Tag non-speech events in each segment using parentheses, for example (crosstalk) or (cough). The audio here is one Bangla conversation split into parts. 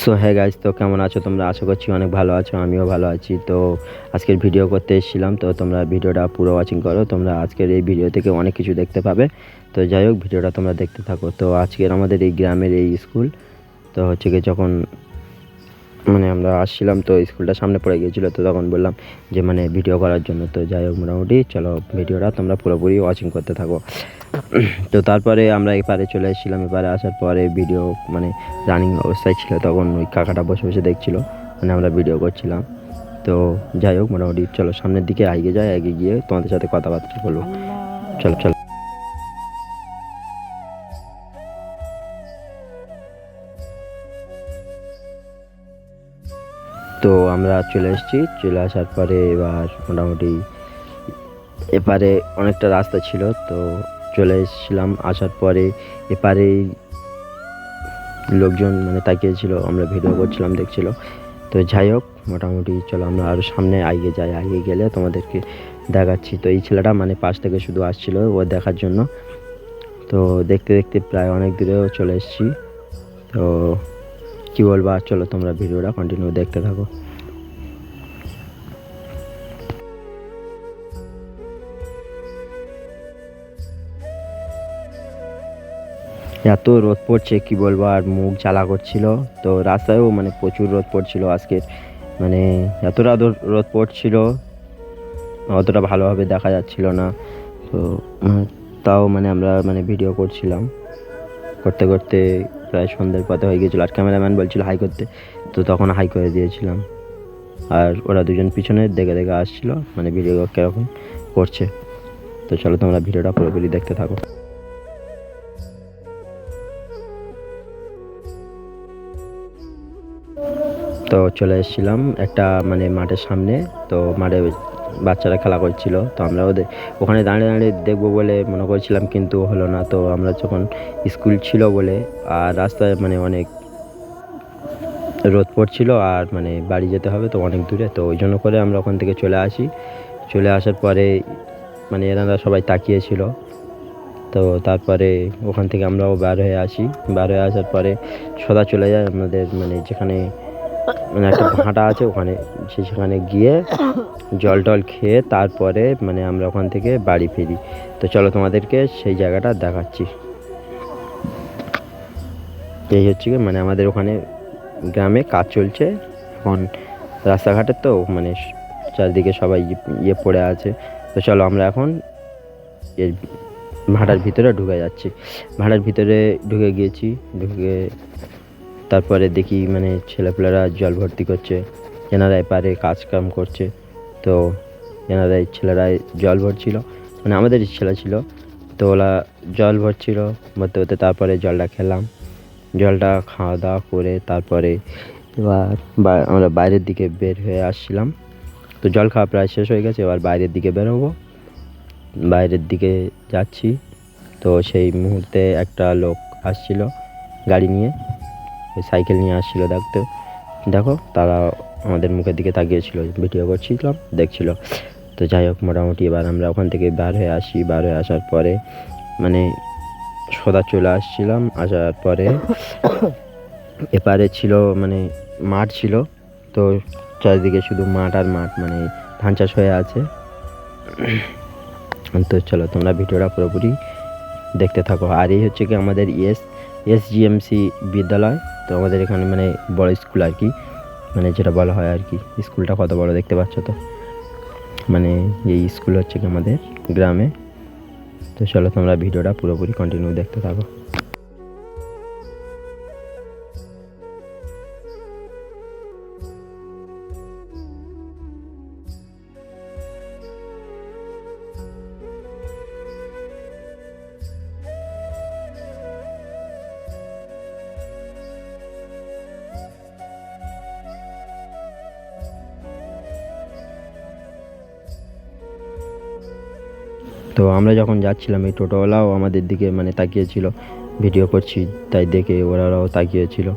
সো হ্যাঁ গাইজ তো কেমন আছো? তোমরা আশা করছি অনেক ভালো আছো, আমিও ভালো আছি। তো আজকের ভিডিও করতে এসেছিলাম, তো তোমরা ভিডিওটা পুরো ওয়াচিং করো। তোমরা আজকের এই ভিডিও থেকে অনেক কিছু দেখতে পাবে। তো যাই হোক, ভিডিওটা তোমরা দেখতে থাকো। তো আজকের আমাদের এই গ্রামের এই স্কুল তো হচ্ছে কি যখন মানে আমরা আসছিলাম, তো স্কুলটা সামনে পড়ে গিয়েছিল, তো তখন বললাম যে মানে ভিডিও করার জন্য। তো যাই হোক, মোটামুটি চলো, ভিডিওটা তোমরা পুরোপুরি ওয়াচিং করতে থাকো। তো তারপরে আমরা এপারে চলে এসেছিলাম এপারে আসার পরে ভিডিও মানে রানিং অবস্থায় ছিল, তখন ওই কাকাটা বসে বসে দেখছিল মানে আমরা ভিডিও করছিলাম। তো যাই হোক, মোটামুটি চলো সামনের দিকে আগে যাই আগে গিয়ে তোমাদের সাথে কথাবার্তা বলব। চলো চলো। তো আমরা চলে এসেছি, চলে আসার পরে এবার মোটামুটি এপারে অনেকটা রাস্তা ছিল, তো চলে এসেছিলাম। আসার পরে এপারে লোকজন মানে তাকিয়েছিল, আমরা ভিডিও করছিলাম, দেখছিল। তো যাই হোক, মোটামুটি চলো আমরা আরও সামনে আগে যাই, আগে গেলে তোমাদেরকে দেখাচ্ছি। তো এই ছেলেটা মানে পাশ থেকে শুধু আসছিল ও দেখার জন্য। তো দেখতে দেখতে প্রায় অনেক দূরেও চলে এসেছি। তো কী বলব? আর চলো তোমরা ভিডিওটা কন্টিনিউ দেখতে থাকো। এত রোদ পড়ছে, কি বলব? আর মুখ জ্বালা করছিল। তো রাস্তায়ও মানে প্রচুর রোদ পড়ছিল আজকে মানে এতটা রোদ পড়ছিল, অতটা ভালোভাবে দেখা যাচ্ছিল না। তো তাও মানে আমরা মানে ভিডিও করছিলাম। করতে করতে প্রায় সন্ধ্যের পথে হয়ে গিয়েছিল। আর ক্যামেরাম্যান বলছিল হাই করতে। তো তখন হাই করে দিয়েছিলাম। আর ওরা দুজন পিছনে দেখে দেখে আসছিল মানে ভিডিও কীরকম করছে। তো চলো তোমরা ভিডিওটা পুরোপুরি দেখতে থাকো। তো চলে এসেছিলাম একটা মানে মাঠের সামনে। তো মাঠে বাচ্চারা খেলা করছিল। তো আমরা ওদের ওখানে দাঁড়িয়ে দাঁড়িয়ে দেখব বলে মনে করছিলাম, কিন্তু হলো না। তো আমরা যখন স্কুল ছিল বলে, আর রাস্তায় মানে অনেক রোদ পড়ছিল, আর মানে বাড়ি যেতে হবে তো অনেক দূরে। তো ওই জন্য করে আমরা ওখান থেকে চলে আসি। চলে আসার পরে মানে এনারা সবাই তাকিয়েছিল। তো তারপরে ওখান থেকে আমরাও বার হয়ে আসি। বার হয়ে আসার পরে সদা চলে যায় আমাদের মানে যেখানে মানে একটা ভাঁটা আছে ওখানে, সে সেখানে গিয়ে জল টল খেয়ে তারপরে মানে আমরা ওখান থেকে বাড়ি ফিরি। তো চলো তোমাদেরকে সেই জায়গাটা দেখাচ্ছি। এই হচ্ছে কি মানে আমাদের ওখানে গ্রামে কাজ চলছে। এখন রাস্তাঘাটের তো মানে চারদিকে সবাই ইয়ে পড়ে আছে। তো চলো আমরা এখন এর ভাঁটার ভিতরে ঢুকে যাচ্ছি। ভাঁটার ভিতরে ঢুকে গিয়েছি, ঢুকে তারপরে দেখি মানে ছেলেপেলেরা জল ভর্তি করছে, এনারাই পারে কাজ কাম করছে। তো এনারা ছেলেরাই জল ভরছিল মানে আমাদের ছেলে ছিল। তো ওরা জল ভরছিল, ভরতে ভরতে তারপরে জলটা খেলাম। জলটা খাওয়া দাওয়া করে তারপরে এবার আমরা বাইরের দিকে বের হয়ে আসছিলাম। তো জল খাওয়া প্রায় শেষ হয়ে গেছে, এবার বাইরের দিকে বেরোবো। বাইরের দিকে যাচ্ছি। তো সেই মুহূর্তে একটা লোক আসছিল গাড়ি নিয়ে। ওই সাইকেল নিয়ে আসছিল দেখতে। দেখো, তারা আমাদের মুখের দিকে তাকিয়েছিল, ভিডিও করছিলাম, দেখছিল। তো যাই হোক, মোটামুটি এবার আমরা ওখান থেকে বার হয়ে আসি। বার হয়ে আসার পরে মানে সদা চলে আসছিলাম। আসার পরে (coughs) এপারে ছিল মানে মাঠ ছিল। তো চারিদিকে শুধু মাঠ আর মাঠ মানে ধান চাষ হয়ে আছে। (coughs) তো চলো, তোমরা ভিডিওটা পুরোপুরি দেখতে থাকো। আর এই হচ্ছে কি আমাদের এস জিএমসি বিদ্যালয়। তো আমাদের এখানে মানে বড় স্কুল আর কি মানে যেটা বলা হয় আর কি, স্কুলটা কত বড় দেখতে পাচ্ছ তো? মানে এই স্কুল হচ্ছে কি আমাদের গ্রামে। তো চলো তোমরা ভিডিওটা পুরোপুরি কন্টিনিউ দেখতে থাকো। তো আমরা যখন যাচ্ছিলাম, এই টোটোওয়ালাও আমাদের দিকে মানে তাকিয়েছিল। ভিডিও করছি, তাই দেখে ওরাও তাকিয়েছিল।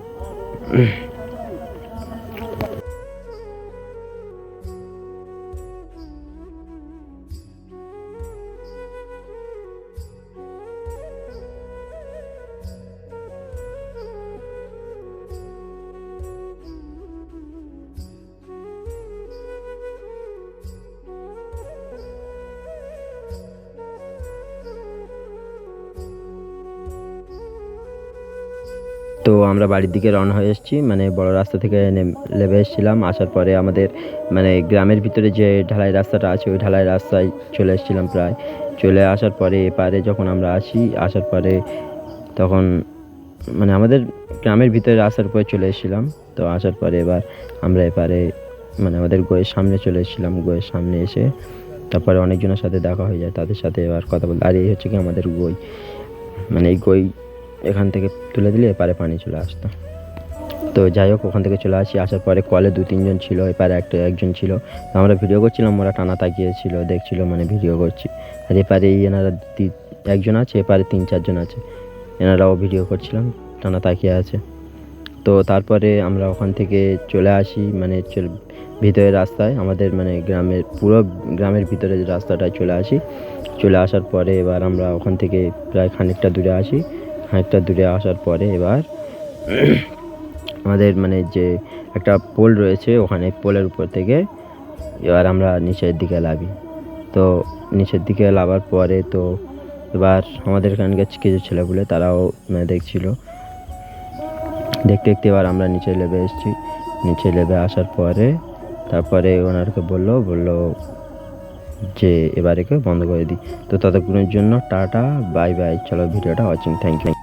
তো আমরা বাড়ির দিকে রওনা হয়ে এসেছি। মানে বড় রাস্তা থেকে নেম- এসেছিলাম। আসার পরে আমাদের মানে গ্রামের ভিতরে যে ঢালাই রাস্তাটা আছে, ওই ঢালাই রাস্তায় চলে এসেছিলাম প্রায়। চলে আসার পরে এপারে যখন আমরা আসি, আসার পরে তখন মানে আমাদের গ্রামের ভিতরে রাস্তার পরে চলে এসেছিলাম। তো আসার পরে এবার আমরা এপারে মানে আমাদের গোয়ের সামনে চলে এসেছিলাম। গোয়ের সামনে এসে তারপরে অনেকজনের সাথে দেখা হয়ে যায়। তাদের সাথে এবার কথা বলতে আর এই হচ্ছে কি আমাদের গই। মানে এই গই এখান থেকে তুলে দিলে এপারে পানি চলে আসতো। তো যাই হোক, ওখান থেকে চলে আসি। আসার পরে কলে দু তিনজন ছিল, এপারে একটা একজন ছিল। আমরা ভিডিও করছিলাম, ওরা টানা তাকিয়েছিল, দেখছিল মানে ভিডিও করছি। আর এপারে এনারা একজন আছে, এপারে তিন চারজন আছে। এনারাও ভিডিও করছিলাম, টানা তাকিয়ে আছে। তো তারপরে আমরা ওখান থেকে চলে আসি মানে ভিতরের রাস্তায়, আমাদের মানে গ্রামের, পুরো গ্রামের ভিতরে রাস্তাটায় চলে আসি। চলে আসার পরে এবার আমরা ওখান থেকে প্রায় খানিকটা দূরে আসি। খানিকটা দূরে আসার পরে এবার আমাদের মানে যে একটা পোল রয়েছে, ওখানে পোলের উপর থেকে এবার আমরা নিচের দিকে লাভি তো নিচের দিকে লাভার পরে তো এবার আমাদের এখানকার কিছু ছেলেপুলে তারাও মানে দেখছিল। দেখতে দেখতে এবার আমরা নিচে লেবে এসেছি। নিচে লেবে আসার পরে তারপরে ওনারকে বলল বলল যে এবারেকে বন্ধ করে দিই। তো ততক্ষণের জন্য টাটা, বাই বাই। চলো ভিডিওটা ওয়াচিং থ্যাংক ইউ